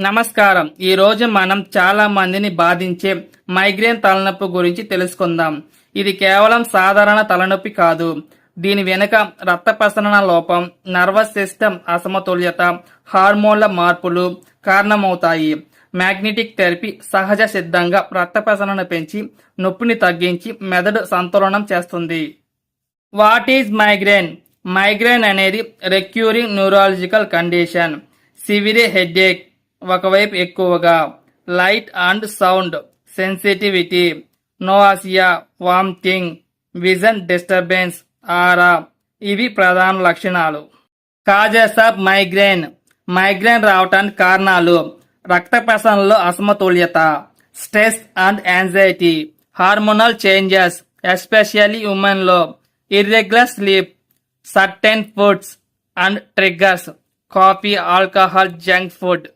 నమస్కారం. ఈ రోజు మనం చాలా మందిని బాధించే మైగ్రేన్ తలనొప్పి గురించి తెలుసుకుందాం. ఇది కేవలం సాధారణ తలనొప్పి కాదు. దీని వెనుక రక్త ప్రసరణ లోపం నర్వస్ సిస్టమ్ అసమతుల్యత హార్మోన్ల మార్పులు కారణమవుతాయి. మ్యాగ్నెటిక్ థెరపీ సహజ సిద్ధంగా రక్త ప్రసరణ పెంచి నొప్పిని తగ్గించి మెదడు సంతులనం చేస్తుంది. What is migraine? మైగ్రేన్ అనేది recurring neurological condition. Severe headache ఒకవైపు ఎక్కువగా light and sound sensitivity nausea vomiting vision disturbance aura ఇవి ప్రధాన లక్షణాలు. Causes of migraine. మైగ్రేన్ రావటానికి కారణాలు రక్త ప్రసరణలో అసమతుల్యత stress and anxiety hormonal changes especially ఉమెన్లో irregular sleep certain foods and triggers coffee alcohol junk food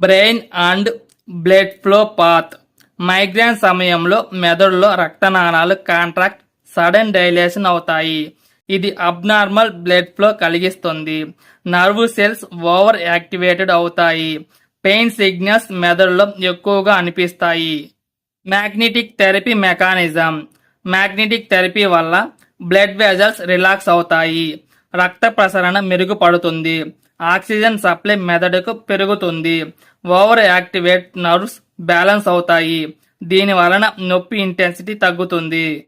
brain and blood flow path. Migraine సమయంలో మెదడులో రక్తనాళాలు కాంట్రాక్ట్ సడన్ డైలేషన్ అవుతాయి. ఇది అబ్నార్మల్ బ్లడ్ ఫ్లో కలిగిస్తుంది. నర్వ్ సెల్స్ ఓవర్ యాక్టివేటెడ్ అవుతాయి. Pain signals మెదడులో ఎక్కువగా అనిపిస్తాయి. Magnetic therapy mechanism. Magnetic therapy వల్ల బ్లడ్ వెజల్స్ రిలాక్స్ అవుతాయి. రక్త ప్రసరణ మెరుగుపడుతుంది. ఆక్సిజన్ సప్లై మెదడుకు పెరుగుతుంది. ఓవర్ యాక్టివేట్ నర్వ్స్ బ్యాలెన్స్ అవుతాయి. దీని వలన నొప్పి ఇంటెన్సిటీ తగ్గుతుంది.